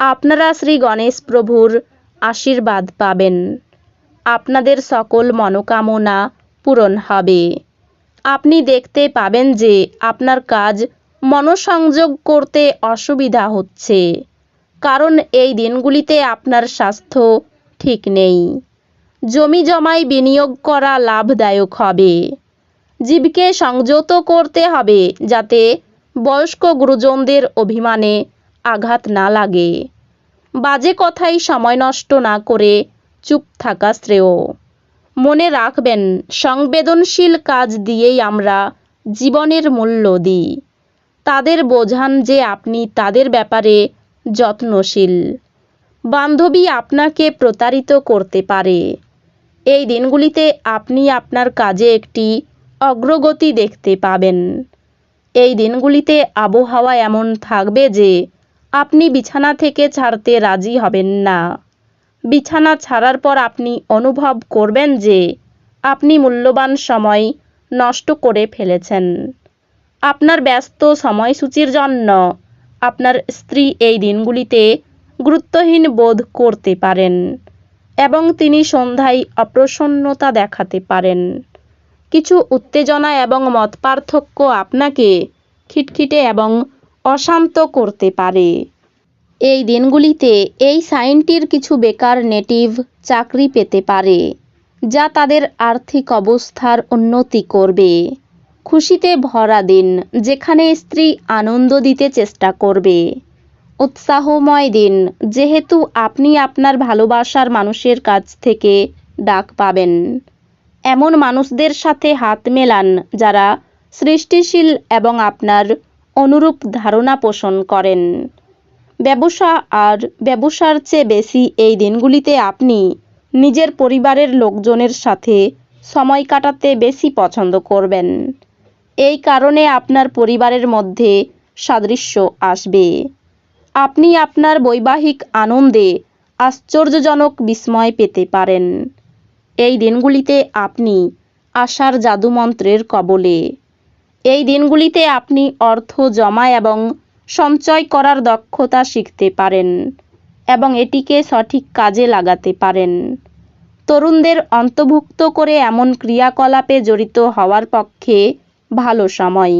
আপনারা শ্রী গণেশ প্রভুর আশীর্বাদ পাবেন। আপনাদের সকল মনোকামনা পূরণ হবে। আপনি দেখতে পাবেন যে আপনার কাজ মনোসংযোগ করতে অসুবিধা হচ্ছে। কারণ এই দিনগুলিতে আপনার স্বাস্থ্য ঠিক নেই। জমি জমায় বিনিয়োগ করা লাভদায়ক হবে। জীবকে সংযত করতে হবে যাতে বয়স্ক গুরুজনদের অভিমানে আঘাত না লাগে। বাজে কথাই সময় নষ্ট না করে চুপ থাকা শ্রেয়। মনে রাখবেন, সংবেদনশীল কাজ দিয়েই আমরা জীবনের মূল্য দিই। তাদের বোঝান যে আপনি তাদের ব্যাপারে যত্নশীল। বান্ধবী আপনাকে প্রতারিত করতে পারে। এই দিনগুলিতে আপনি আপনার কাজে একটি অগ্রগতি দেখতে পাবেন। এই দিনগুলিতে আবহাওয়া এমন থাকবে যে আপনি বিছানা থেকে ছাড়তে রাজি হবেন না। বিছানা ছাড়ার পর আপনি অনুভব করবেন যে আপনি মূল্যবান সময় নষ্ট করে ফেলেছেন। আপনার ব্যস্ত সময়সূচির জন্য আপনার স্ত্রী এই দিনগুলিতে গুরুত্বহীন বোধ করতে পারেন এবং তিনি সন্ধ্যায় অপ্রসন্নতা দেখাতে পারেন। কিছু উত্তেজনা এবং মত পার্থক্য আপনাকে খিটখিটে এবং অশান্ত করতে পারে। এই দিনগুলিতে এই সাইনটির কিছু বেকার নেটিভ চাকরি পেতে পারে, যা তাদের আর্থিক অবস্থার উন্নতি করবে। খুশিতে ভরা দিন যেখানে স্ত্রী আনন্দ দিতে চেষ্টা করবে। উৎসাহময় দিন যেহেতু আপনি আপনার ভালোবাসার মানুষের কাছ থেকে ডাক পাবেন। এমন মানুষদের সাথে হাত মেলান যারা সৃষ্টিশীল এবং আপনার অনুরূপ ধারণা পোষণ করেন। ব্যবসা আর ব্যবসার চেয়ে বেশি এই দিনগুলিতে আপনি নিজের পরিবারের লোকজনের সাথে সময় কাটাতে বেশি পছন্দ করবেন। এই কারণে আপনার পরিবারের মধ্যে সাদৃশ্য আসবে। আপনি আপনার বৈবাহিক আনন্দে আশ্চর্যজনক বিস্ময় পেতে পারেন। এই দিনগুলিতে আপনি আশার জাদুমন্ত্রের কবলে এই দিনগুলিতে আপনি অর্থ জমা এবং সঞ্চয় করার দক্ষতা শিখতে পারেন এবং এটিকে সঠিক কাজে লাগাতে পারেন। তরুণদের অন্তর্ভুক্ত করে এমন ক্রিয়াকলাপে জড়িত হওয়ার পক্ষে ভালো সময়।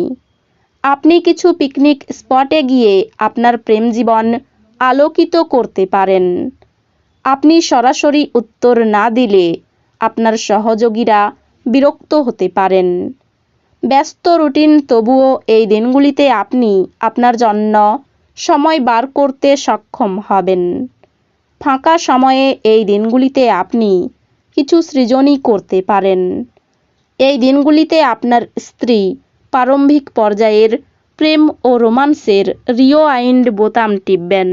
আপনি কিছু পিকনিক স্পটে গিয়ে আপনার প্রেম জীবন আলোকিত করতে পারেন। আপনি সরাসরি উত্তর না দিলে আপনার সহযোগীরা বিরক্ত হতে পারেন। ব্যস্ত রুটিন তবুও এই দিনগুলিতে আপনি আপনার জন্য সময় বার করতে সক্ষম হবেন। ফাঁকা সময়ে এই দিনগুলিতে আপনি কিছু সৃজনই করতে পারেন। এই দিনগুলিতে আপনার স্ত্রী প্রারম্ভিক পর্যায়ের প্রেম ও রোমান্সের রিও আইন্ড বোতাম টিপবেন।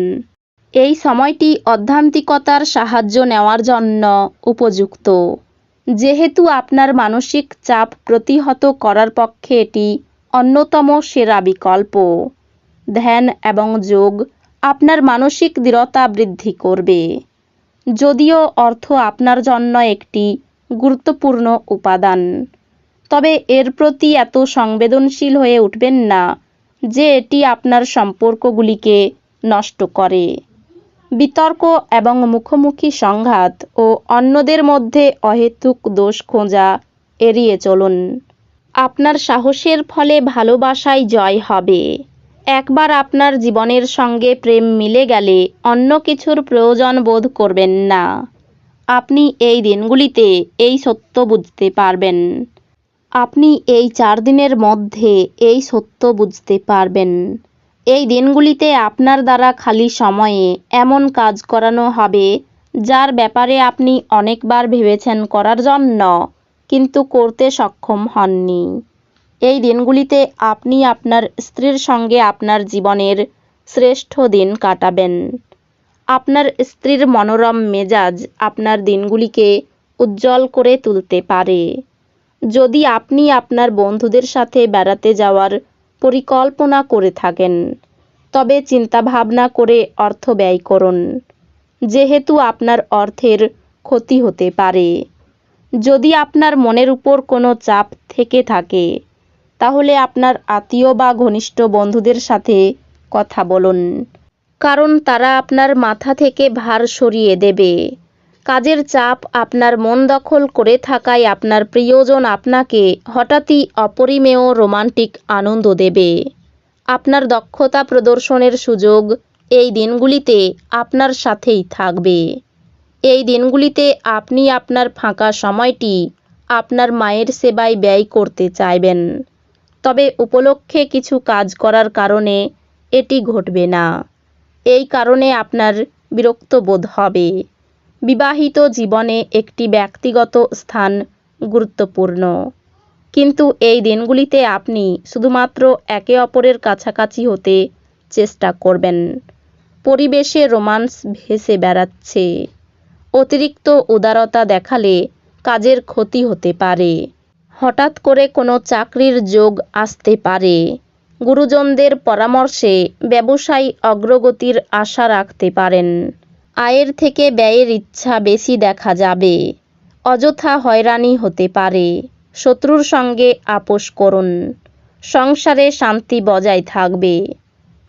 এই সময়টি অধ্যান্তিকতার সাহায্য নেওয়ার জন্য উপযুক্ত। যেহেতু আপনার মানসিক চাপ প্রতিহত করার পক্ষে এটি অন্যতম সেরা বিকল্প। ধ্যান এবং যোগ আপনার মানসিক দৃঢ়তা বৃদ্ধি করবে। যদিও অর্থ আপনার জন্য একটি গুরুত্বপূর্ণ উপাদান। তবে এর প্রতি এত সংবেদনশীল হয়ে উঠবেন না যে এটি আপনার সম্পর্কগুলিকে নষ্ট করে। বিতর্ক এবং মুখোমুখি সংঘাত ও অন্যদের মধ্যে অহেতুক দোষ খোঁজা এড়িয়ে চলুন। আপনার সাহসের ফলে ভালোবাসায় জয় হবে। একবার আপনার জীবনের সঙ্গে প্রেম মিলে গেলে অন্য কিছুর প্রয়োজন বোধ করবেন না। আপনি এই দিনগুলিতে এই সত্য বুঝতে পারবেন। আপনি এই চার দিনের মধ্যে এই সত্য বুঝতে পারবেন। এই দিনগুলিতে আপনার দ্বারা খালি সময়ে এমন কাজ করানো হবে, যার ব্যাপারে আপনি অনেকবার ভেবেছেন করার জন্য, কিন্তু করতে সক্ষম হননি। এই দিনগুলিতে আপনি আপনার স্ত্রীর সঙ্গে আপনার জীবনের শ্রেষ্ঠ দিন কাটাবেন। আপনার স্ত্রীর মনোরম মেজাজ আপনার দিনগুলিকে উজ্জ্বল করে তুলতে পারে। যদি আপনি আপনার বন্ধুদের সাথে বেড়াতে যাওয়ার পরিকল্পনা করে থাকেন। তবে চিন্তাভাবনা করে অর্থ ব্যয় করুন। যেহেতু আপনার অর্থের ক্ষতি হতে পারে। যদি আপনার মনের উপর কোনো চাপ থেকে থাকে, তাহলে আপনার আত্মীয় বা ঘনিষ্ঠ বন্ধুদের সাথে কথা বলুন। কারণ তারা আপনার মাথা থেকে ভার সরিয়ে দেবে। কাজের চাপ আপনার মন দখল করে থাকায় আপনার প্রিয়জন আপনাকে হঠাৎই অপরিমেয় রোমান্টিক আনন্দ দেবে। আপনার দক্ষতা প্রদর্শনের সুযোগ এই দিনগুলিতে আপনার সাথেই থাকবে। এই দিনগুলিতে আপনি আপনার ফাঁকা সময়টি আপনার মায়ের সেবায় ব্যয় করতে চাইবেন। তবে উপলক্ষে কিছু কাজ করার কারণে এটি ঘটবে না। এই কারণে আপনার বিরক্ত বোধ হবে। বিবাহিত জীবনে একটি ব্যক্তিগত স্থান গুরুত্বপূর্ণ। কিন্তু এই দিনগুলিতে আপনি শুধুমাত্র একে অপরের কাছাকাছি হতে চেষ্টা করবেন। পরিবেশে রোমান্স ভেসে বেড়াচ্ছে। অতিরিক্ত উদারতা দেখালে কাজের ক্ষতি হতে পারে। হঠাৎ করে কোনো চাকরির যোগ আসতে পারে। গুরুজনদের পরামর্শে ব্যবসায় অগ্রগতির আশা রাখতে পারেন। আয়ের থেকে ব্যয়ের ইচ্ছা বেশি দেখা যাবে। অযথা হয়রানি হতে পারে। শত্রুর সঙ্গে আপোষ করুন। সংসারে শান্তি বজায় থাকবে।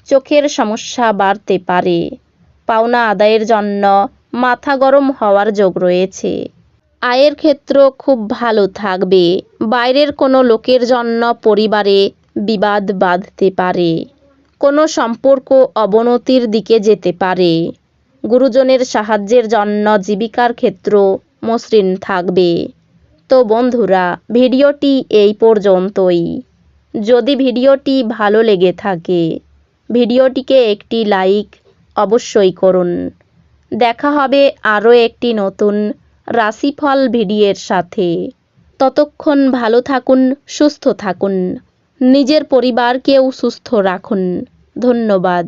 চোখের সমস্যা বাড়তে পারে। পাওনা আদায়ের জন্য মাথা গরম হওয়ার যোগ রয়েছে। আয়ের ক্ষেত্র খুব ভালো থাকবে। বাইরের কোনো লোকের জন্য পরিবারে বিবাদ বাঁধতে পারে। কোনো সম্পর্ক অবনতির দিকে যেতে পারে। গুরুজনের সাহায্যের জন্য জীবিকার ক্ষেত্র মসৃণ থাকবে। তো বন্ধুরা, ভিডিওটি এই পর্যন্তই। যদি ভিডিওটি ভালো লেগে থাকে, ভিডিওটিকে একটি লাইক অবশ্যই করুন। দেখা হবে আরও একটি নতুন রাশিফল ভিডিওর সাথে। ততক্ষণ ভালো থাকুন, সুস্থ থাকুন। নিজের পরিবারকেও সুস্থ রাখুন। ধন্যবাদ।